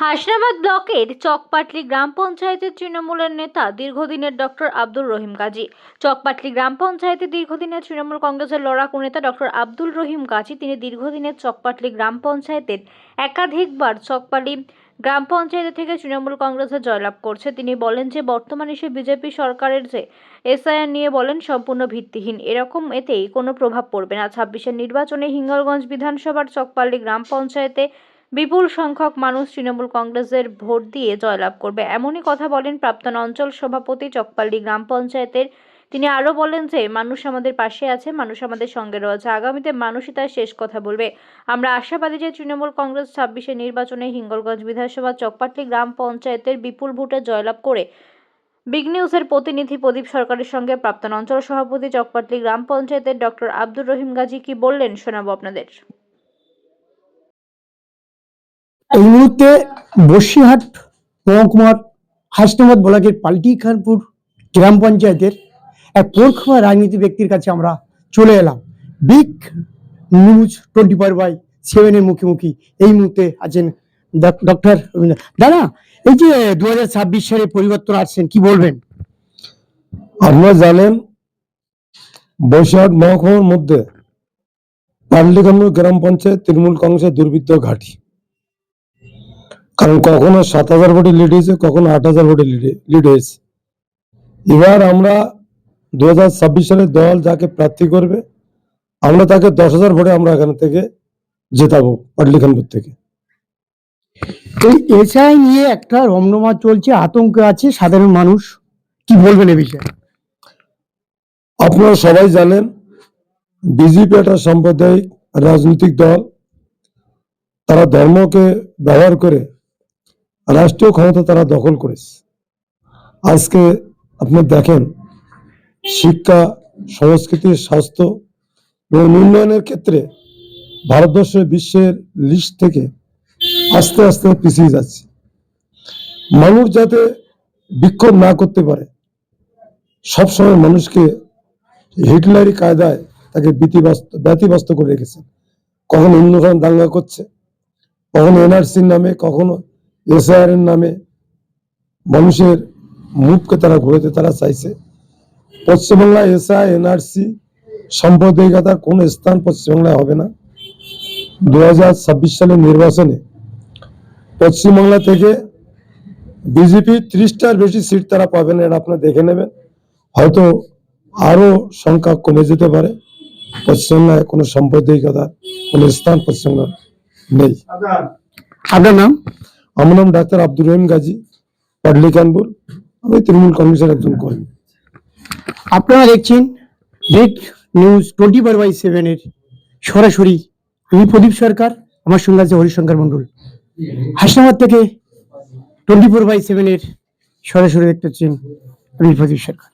হাসনাবাদ ব্লকের চকপাটলি গ্রাম পঞ্চায়েতের তৃণমূলের নেতা দীর্ঘদিনের ডক্টর আব্দুল রহিম গাজী। চকপাটলি গ্রাম পঞ্চায়েতে দীর্ঘদিনের তৃণমূল কংগ্রেসের লড়াকু নেতা ডক্টর আব্দুল রহিম গাজী তিনি দীর্ঘদিনের চকপাটলি গ্রাম পঞ্চায়েতের একাধিকবার চকপালি গ্রাম পঞ্চায়েত থেকে তৃণমূল কংগ্রেসে জয়লাভ করছে। তিনি বলেন যে, বর্তমানে সে বিজেপি সরকারের যে এসআইআর নিয়ে বলেন, সম্পূর্ণ ভিত্তিহীন। এরকম এতেই কোনো প্রভাব পড়বে না। ছাব্বিশের নির্বাচনে হিঙ্গলগঞ্জ বিধানসভার চকপাল্লি গ্রাম পঞ্চায়েতে বিপুল সংখ্যক মানুষ তৃণমূল কংগ্রেসের ভোট দিয়ে জয়লাভ করবে। এমনই কথা বলেন প্রাক্তন অঞ্চল সভাপতি চকপাল্লি গ্রাম পঞ্চায়েতের। তিনি আরও বলেন যে, মানুষ আমাদের পাশে আছে, মানুষ আমাদের সঙ্গে রয়েছে। আগামীতে মানুষই তার শেষ কথা বলবে। আমরা আশাবাদী যে তৃণমূল কংগ্রেস ছাব্বিশে নির্বাচনে হিঙ্গলগঞ্জ বিধানসভা চকপাটলি গ্রাম পঞ্চায়েতের বিপুল ভোটে জয়লাভ করে বিগ নিউজের প্রতিনিধি প্রদীপ সরকারের সঙ্গে প্রাক্তন অঞ্চল সভাপতি চকপাটলি গ্রাম পঞ্চায়েতের ডক্টর আব্দুর রহিম গাজী কি বললেন শোনাবো আপনাদের। এই মুহূর্তে বসিরহাট, মহকুমার, হাসনাবাদ ব্লকের পাল্টি খানপুর গ্রাম পঞ্চায়েতের এক প্রখমা রাজনীতি ব্যক্তির কাছে আমরা চলে এলাম। Big news twenty four by সেভেনের মুখোমুখি এই মুহূর্তে আছেন ডক- ডক্টর দাদা, এই যে দু হাজার ছাব্বিশ সালে পরিবর্তন আসছেন, কি বলবেন? আপনারা জানেন বৈশাখ মহকুমার মধ্যে পাল্লিকান্নু গ্রাম পঞ্চায়েত তৃণমূল কংগ্রেসের দুর্বৃত্ত ঘাঁটি। কারণ কখনো সাত হাজার ভোটে লিড হয়েছে কখনো আট হাজার ভোটে লিড হয়েছে। এবার আমরা দু হাজার ছাব্বিশ সালে দল যাকে প্রার্থী করবে আমরা তাকে দশ হাজার ভোটে আমরা এখান থেকে জেতাবো পাটলিখানপুর থেকে। এই এসআই নিয়ে একটা রমরমা চলছে আতঙ্ক আছে সাধারণ মানুষ। কি বলবেন এ বিষয়ে? আপনারা সবাই জানেন বিজেপি একটা সাম্প্রদায়িক রাজনৈতিক দল তারা ধর্মকে ব্যবহার করে রাষ্ট্রীয় ক্ষমতা তারা দখল করেছে। আজকে আপনি দেখেন, শিক্ষা, সংস্কৃতি, স্বাস্থ্য এবং উন্নয়নের ক্ষেত্রে ভারতবর্ষ বিশ্বের লিস্ট থেকে আস্তে আস্তে পিছিয়ে যাচ্ছে। মানুষ যাতে বিক্ষোভ না করতে পারে। সবসময় মানুষকে হিটলারি কায়দায় তাকে ব্যতিব্যস্ত করে রেখেছে। কখনো ইন্দ্রখান দাঙ্গা করছে, কখনো এনআরসির নামে, কখনো এসআইআর এর নামে মানুষের মুখকে তারা ঘুরেতে তারা চাইছে। পশ্চিমবাংলায় এসআই, এনআরসি সাম্প্রদায়িকতার কোনো স্থান পশ্চিমবাংলায় হবে না। দু হাজার ছাব্বিশ সালের নির্বাচনে পশ্চিমবাংলা থেকে বিজেপি ত্রিশটার বেশি সিট তারা পাবেন এটা আপনারা দেখে নেবেন। হয়তো আরও সংখ্যা কমে যেতে পারে। পশ্চিমবাংলায় কোনো সাম্প্রদায়িকতা কোনো স্থান পশ্চিমবাংলা নেই। আপনার নাম? আমার নাম ডাক্তার আব্দুর রহিম গাজী পাডলি কানপুর আমি তৃণমূল কংগ্রেসের একজন কর্মী। আপনারা দেখছেন big news twenty four by সেভেনের সরাসরি আমি প্রদীপ সরকার, আমার সঙ্গে আছে হরিশঙ্কর মন্ডল হাসনাবাদ থেকে টোয়েন্টি ফোর বাই সেভেনের সরাসরি দেখতে পাচ্ছেন আমি প্রদীপ সরকার।